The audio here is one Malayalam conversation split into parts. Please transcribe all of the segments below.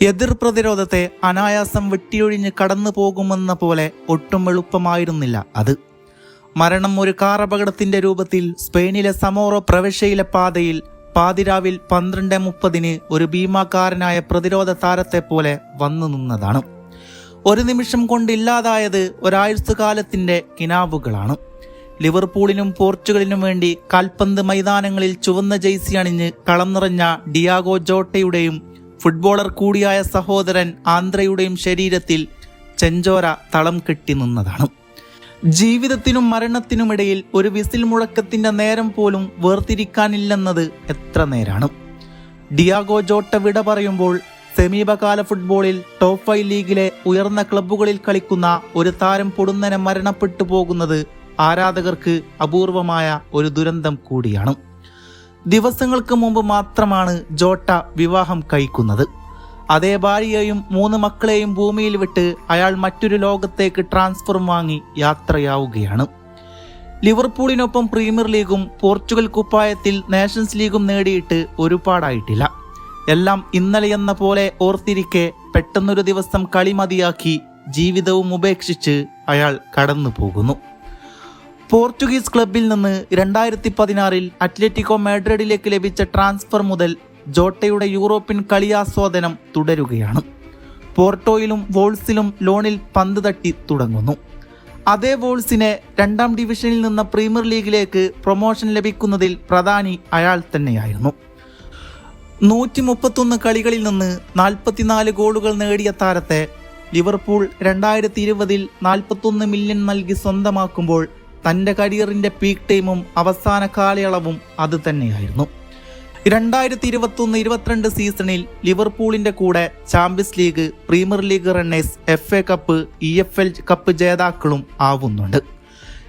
എതിർ പ്രതിരോധത്തെ അനായാസം വെട്ടിയൊഴിഞ്ഞ് കടന്നു പോകുമെന്ന പോലെ ഒട്ടും എളുപ്പമായിരുന്നില്ല അത്. മരണം ഒരു കാർ അപകടത്തിന്റെ രൂപത്തിൽ സ്പെയിനിലെ സമോറോ പ്രവിശ്യയിലെ പാതയിൽ പാതിരാവിൽ പന്ത്രണ്ട് മുപ്പതിന് ഒരു ഭീമാകാരനായ പ്രതിരോധ താരത്തെ പോലെ വന്നു നിന്നതാണ്. ഒരു നിമിഷം കൊണ്ടില്ലാതായത് ഒരാഴ്ചകാലത്തിന്റെ കിനാവുകളാണ്. ലിവർപൂളിനും പോർച്ചുഗലിനും വേണ്ടി കാൽപന്ത് മൈതാനങ്ങളിൽ ചുവന്ന ജെയ്സി അണിഞ്ഞ് കളം നിറഞ്ഞ ഡിയാഗോ ജോട്ടയുടെയും ഫുട്ബോളർ കൂടിയായ സഹോദരൻ ആന്ധ്രയുടെയും ശരീരത്തിൽ ചെഞ്ചോര തളം കെട്ടി നിന്നതാണ്. ജീവിതത്തിനും മരണത്തിനുമിടയിൽ ഒരു വിസിൽ മുഴക്കത്തിന്റെ നേരം പോലും വേർതിരിക്കാനില്ലെന്നത് എത്ര നേരാണ്. ഡിയാഗോ ജോട്ട വിട പറയുമ്പോൾ സമീപകാല ഫുട്ബോളിൽ ടോപ്പ് ഫൈവ് ലീഗിലെ ഉയർന്ന ക്ലബ്ബുകളിൽ കളിക്കുന്ന ഒരു താരം പൊടുന്നനെ മരണപ്പെട്ടു പോകുന്നത് ആരാധകർക്ക് അപൂർവമായ ഒരു ദുരന്തം കൂടിയാണ്. ദിവസങ്ങൾക്ക് മുമ്പ് മാത്രമാണ് ജോട്ട വിവാഹം കഴിക്കുന്നത്. അതേ ഭാര്യയെയും മൂന്ന് മക്കളെയും ഭൂമിയിൽ വിട്ട് അയാൾ മറ്റൊരു ലോകത്തേക്ക് ട്രാൻസ്ഫർ വാങ്ങി യാത്രയാവുകയാണ്. ലിവർപൂളിനൊപ്പം പ്രീമിയർ ലീഗും പോർച്ചുഗൽ കുപ്പായത്തിൽ നേഷൻസ് ലീഗും നേടിയിട്ട് ഒരുപാടായിട്ടില്ല. എല്ലാം ഇന്നലെ എന്ന പോലെ ഓർത്തിരിക്കെ പെട്ടെന്നൊരു ദിവസം കളി മതിയാക്കി ജീവിതവും ഉപേക്ഷിച്ച് അയാൾ കടന്നു പോകുന്നു പോർച്ചുഗീസ് ക്ലബിൽ നിന്ന് രണ്ടായിരത്തി പതിനാറിൽ അത്ലറ്റിക്കോ മാഡ്രിഡിലേക്ക് ലഭിച്ച ട്രാൻസ്ഫർ മുതൽ ജോട്ടയുടെ യൂറോപ്യൻ കളിയാസ്വാദനം തുടരുകയാണ്. പോർട്ടോയിലും വോൾസിലും ലോണിൽ പന്ത് തട്ടി തുടങ്ങുന്നു. അതേ വോൾസിനെ രണ്ടാം ഡിവിഷനിൽ നിന്ന് പ്രീമിയർ ലീഗിലേക്ക് പ്രൊമോഷൻ ലഭിക്കുന്നതിൽ പ്രധാനി അയാൾ തന്നെയായിരുന്നു. നൂറ്റി മുപ്പത്തൊന്ന് കളികളിൽ നിന്ന് നാൽപ്പത്തിനാല് ഗോളുകൾ നേടിയ താരത്തെ ലിവർപൂൾ രണ്ടായിരത്തി ഇരുപതിൽ നാൽപ്പത്തൊന്ന് മില്യൺ നൽകി സ്വന്തമാക്കുമ്പോൾ തന്റെ കരിയറിന്റെ പീക്ക് ടൈമും അവസാന കാലയളവും അത് തന്നെയായിരുന്നു. രണ്ടായിരത്തി ഇരുപത്തൊന്ന് ഇരുപത്തിരണ്ട് സീസണിൽ ലിവർപൂളിന്റെ കൂടെ champions league premier league runners F A cup E F L cup ജേതാക്കളും ആവുന്നുണ്ട്.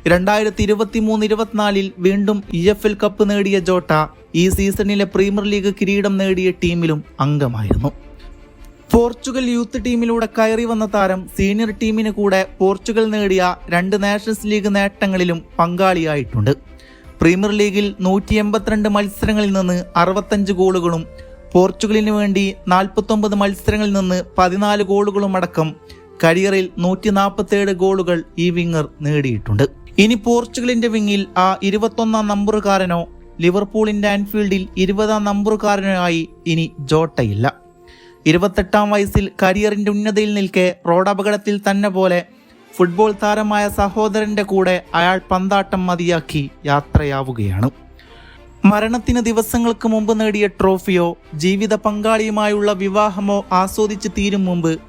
രണ്ടായിരത്തി ഇരുപത്തി മൂന്ന് ഇരുപത്തിനാലിൽ വീണ്ടും ഇ എഫ് എൽ കപ്പ് നേടിയ ജോട്ട ഈ സീസണിലെ പ്രീമിയർ ലീഗ് കിരീടം നേടിയ ടീമിലും അംഗമായിരുന്നു. പോർച്ചുഗൽ യൂത്ത് ടീമിലൂടെ കയറി വന്ന താരം സീനിയർ ടീമിന് കൂടെ പോർച്ചുഗൽ നേടിയ രണ്ട് നാഷൻസ് ലീഗ് നേട്ടങ്ങളിലും പങ്കാളിയായിട്ടുണ്ട്. പ്രീമിയർ ലീഗിൽ നൂറ്റി എൺപത്തിരണ്ട് മത്സരങ്ങളിൽ നിന്ന് അറുപത്തഞ്ച് ഗോളുകളും പോർച്ചുഗലിന് വേണ്ടി നാൽപ്പത്തൊമ്പത് മത്സരങ്ങളിൽ നിന്ന് പതിനാല് ഗോളുകളും അടക്കം കരിയറിൽ നൂറ്റി നാൽപ്പത്തേഴ് ഗോളുകൾ ഈ വിങ്ങർ നേടിയിട്ടുണ്ട്. ഇനി പോർച്ചുഗലിന്റെ വിങ്ങിൽ ആ ഇരുപത്തൊന്നാം നമ്പറുകാരനോ ലിവർപൂളിന്റെ ആൻഫീൽഡിൽ ഇരുപതാം നമ്പറുകാരനോ ആയി ഇനി ജോട്ടയില്ല. ഇരുപത്തെട്ടാം വയസ്സിൽ കരിയറിന്റെ ഉന്നതിയിൽ നിൽക്കെ റോഡപകടത്തിൽ തന്നെ പോലെ ഫുട്ബോൾ താരമായ സഹോദരന്റെ കൂടെ അയാൾ പന്താട്ടം മതിയാക്കി യാത്രയാവുകയാണ്. മരണത്തിന് ദിവസങ്ങൾക്ക് മുമ്പ് നേടിയ ട്രോഫിയോ ജീവിത പങ്കാളിയുമായുള്ള വിവാഹമോ ആസ്വദിച്ച് തീരും മുമ്പ്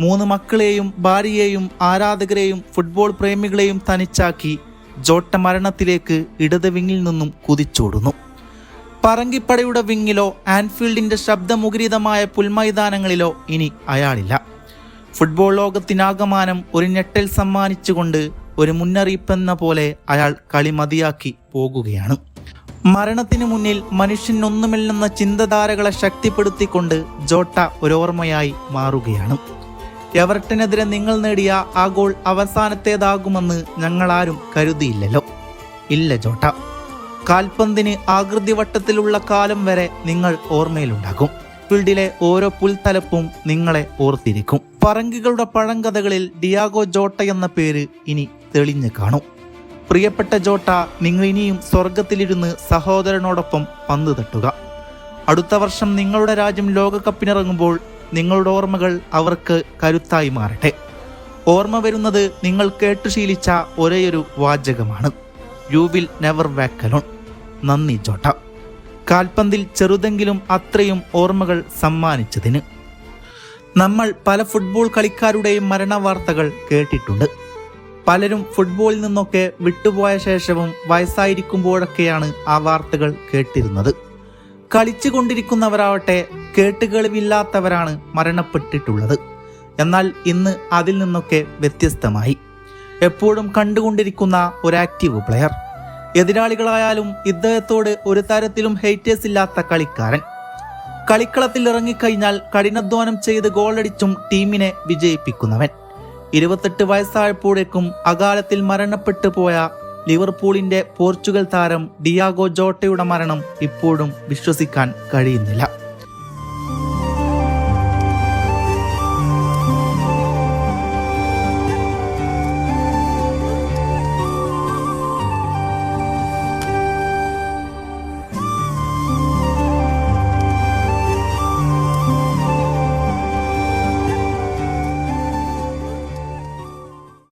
മൂന്ന് മക്കളെയും ഭാര്യയെയും ആരാധകരെയും ഫുട്ബോൾ പ്രേമികളെയും തനിച്ചാക്കി ജോട്ട മരണത്തിലേക്ക് ഇടത് വിങ്ങിൽ നിന്നും കുതിച്ചോടുന്നു. പറങ്കിപ്പടയുടെ വിങ്ങിലോ ആൻഫീൽഡിന്റെ ശബ്ദമുഖരിതമായ പുൽമൈതാനങ്ങളിലോ ഇനി അയാളില്ല. ഫുട്ബോൾ ലോകത്തിനാകമാനം ഒരു ഞെട്ടൽ സമ്മാനിച്ചുകൊണ്ട് ഒരു മുന്നറിയിപ്പെന്ന പോലെ അയാൾ കളി മതിയാക്കി പോകുകയാണ്. മരണത്തിനു മുന്നിൽ മനുഷ്യനൊന്നുമില്ലെന്ന ചിന്തധാരകളെ ശക്തിപ്പെടുത്തിക്കൊണ്ട് ജോട്ട ഒരോർമ്മയായി മാറുകയാണ്. എവർട്ടനെതിരെ നിങ്ങൾ നേടിയ ആ ഗോൾ അവസാനത്തേതാകുമെന്ന് ഞങ്ങളാരും കരുതിയില്ലല്ലോ. ഇല്ല ജോട്ട. കാൽപന്തിന് ആകൃതി വട്ടത്തിലുള്ള കാലം വരെ നിങ്ങൾ ഓർമ്മയിലുണ്ടാകും. ഫീൽഡിലെ ഓരോ പുൽത്തലപ്പും നിങ്ങളെ ഓർത്തിരിക്കും. പറങ്കികളുടെ പഴങ്കഥകളിൽ ഡിയാഗോ ജോട്ട എന്ന പേര് ഇനി തെളിഞ്ഞു കാണും. പ്രിയപ്പെട്ട ജോട്ട നിങ്ങൾ ഇനിയും സ്വർഗത്തിലിരുന്ന് സഹോദരനോടൊപ്പം പന്ത് തട്ടുക. അടുത്ത വർഷം നിങ്ങളുടെ രാജ്യം ലോകകപ്പിനിറങ്ങുമ്പോൾ നിങ്ങളുടെ ഓർമ്മകൾ അവർക്ക് കരുത്തായി മാറട്ടെ. ഓർമ്മ വരുന്നത് നിങ്ങൾ കേട്ടു ശീലിച്ച ഒരേയൊരു വാചകമാണ്. യു വിൽ നെവർ വാക്കലോൺ നന്ദി ചോട്ട. കാൽപന്തിൽ ചെറുതെങ്കിലും അത്രയും ഓർമ്മകൾ സമ്മാനിച്ചതിന്. നമ്മൾ പല ഫുട്ബോൾ കളിക്കാരുടെയും മരണവാർത്തകൾ കേട്ടിട്ടുണ്ട്. പലരും ഫുട്ബോളിൽ നിന്നൊക്കെ വിട്ടുപോയ ശേഷവും വയസ്സായിരിക്കുമ്പോഴൊക്കെയാണ് ആ വാർത്തകൾ കേട്ടിരുന്നത്. കളിച്ചുകൊണ്ടിരിക്കുന്നവരാവട്ടെ കേട്ടുകളിവില്ലാത്തവരാണ് മരണപ്പെട്ടിട്ടുള്ളത്. എന്നാൽ ഇന്ന് അതിൽ നിന്നൊക്കെ വ്യത്യസ്തമായി. എപ്പോഴും കണ്ടുകൊണ്ടിരിക്കുന്ന ഒരു ആക്റ്റീവ് പ്ലെയർ എതിരാളികളായാലും ഇദ്ദേഹത്തോട് ഒരു തരത്തിലും ഹെയ്റ്റേഴ്സ് ഇല്ലാത്ത കളിക്കാരൻ. കളിക്കളത്തിൽ ഇറങ്ങിക്കഴിഞ്ഞാൽ കഠിനാധ്വാനം ചെയ്ത് ഗോളടിച്ചും ടീമിനെ വിജയിപ്പിക്കുന്നവൻ. ഇരുപത്തെട്ട് വയസ്സായപ്പോഴേക്കും അകാലത്തിൽ മരണപ്പെട്ടു പോയ ലിവർപൂളിന്റെ പോർച്ചുഗൽ താരം ഡിയാഗോ ജോട്ടയുടെ മരണം ഇപ്പോഴും വിശ്വസിക്കാൻ കഴിയുന്നില്ല.